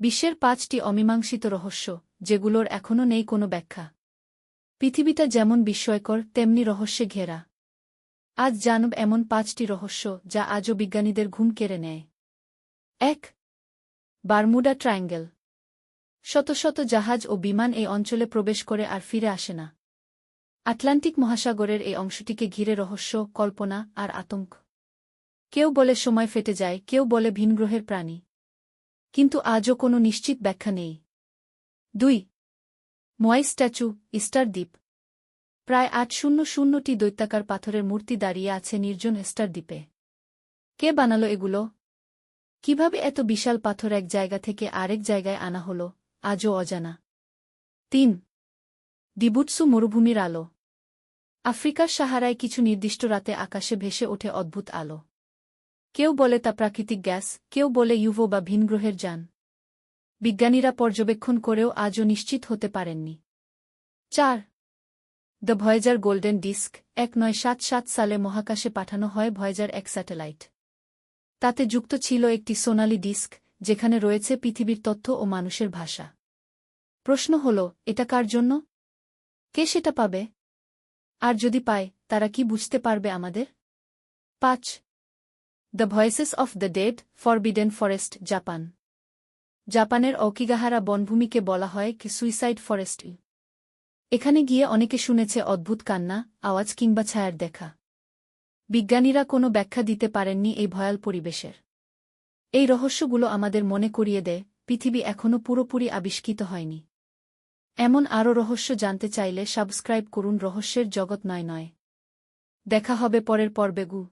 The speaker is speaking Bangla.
বিশ্বের পাঁচটি অমীমাংসিত রহস্য, যেগুলোর এখনও নেই কোনো ব্যাখ্যা। পৃথিবীটা যেমন বিস্ময়কর, তেমনি রহস্যে ঘেরা। আজ জানব এমন পাঁচটি রহস্য যা আজও বিজ্ঞানীদের ঘুম কেড়ে নেয়। এক, বারমুডা ট্রায়াঙ্গেল। শত শত জাহাজ ও বিমান এই অঞ্চলে প্রবেশ করে আর ফিরে আসে না। আটলান্টিক মহাসাগরের এই অংশটিকে ঘিরে রহস্য, কল্পনা আর আতঙ্ক। কেউ বলে সময় ফেটে যায়, কেউ বলে ভিনগ্রহের প্রাণী। কিন্তু আজও কোনো নিশ্চিত ব্যাখ্যা নেই। দুই মোয়াই স্ট্যাচু ইস্টার দ্বীপ প্রায় আট শূন্য শূন্যটি দৈত্যাকার পাথরের মূর্তি দাঁড়িয়ে আছে নির্জন স্টার দ্বীপে কে বানালো এগুলো? কীভাবে এত বিশাল পাথর এক জায়গা থেকে আরেক জায়গায় আনা হল, আজও অজানা। তিন দিবুৎসু মরুভূমির আলো। আফ্রিকার সাহারায় কিছু নির্দিষ্ট রাতে আকাশে ভেসে ওঠে অদ্ভুত আলো। কেউ বলে তা প্রাকৃতিক গ্যাস, কেউ বলে ইউভো বা ভিনগ্রহের যান। বিজ্ঞানীরা পর্যবেক্ষণ করেও আজও নিশ্চিত হতে পারেননি। চার, দ্য ভয়েজার গোল্ডেন ডিস্ক, এক নয় সাত সাত সালে মহাকাশে পাঠানো হয় ভয়েজার এক স্যাটেলাইট। তাতে যুক্ত ছিল একটি সোনালি ডিস্ক, যেখানে রয়েছে পৃথিবীর তথ্য ও মানুষের ভাষা। প্রশ্ন হল, এটা কার জন্য? কে সেটা পাবে? আর যদি পায়, তারা কি বুঝতে পারবে আমাদের? পাঁচ the voices of the dead forbidden forest Japan জাপানের অকিগাহারা বনভূমিকে বলা হয় কি সুইসাইড ফরেস্ট এখানে গিয়ে অনেকে শুনেছে অদ্ভুত কান্না, আওয়াজ কিংবা ছায়ার দেখা। বিজ্ঞানীরা কোনো ব্যাখ্যা দিতে পারেননি এই ভয়াল পরিবেশের। এই রহস্যগুলো আমাদের মনে করিয়ে দেয়, পৃথিবী এখনও পুরোপুরি আবিষ্কৃত হয়নি। এমন আরও রহস্য জানতে চাইলে সাবস্ক্রাইব করুন রহস্যের জগৎ নয় নয়। দেখা হবে পরের পর্বে গু।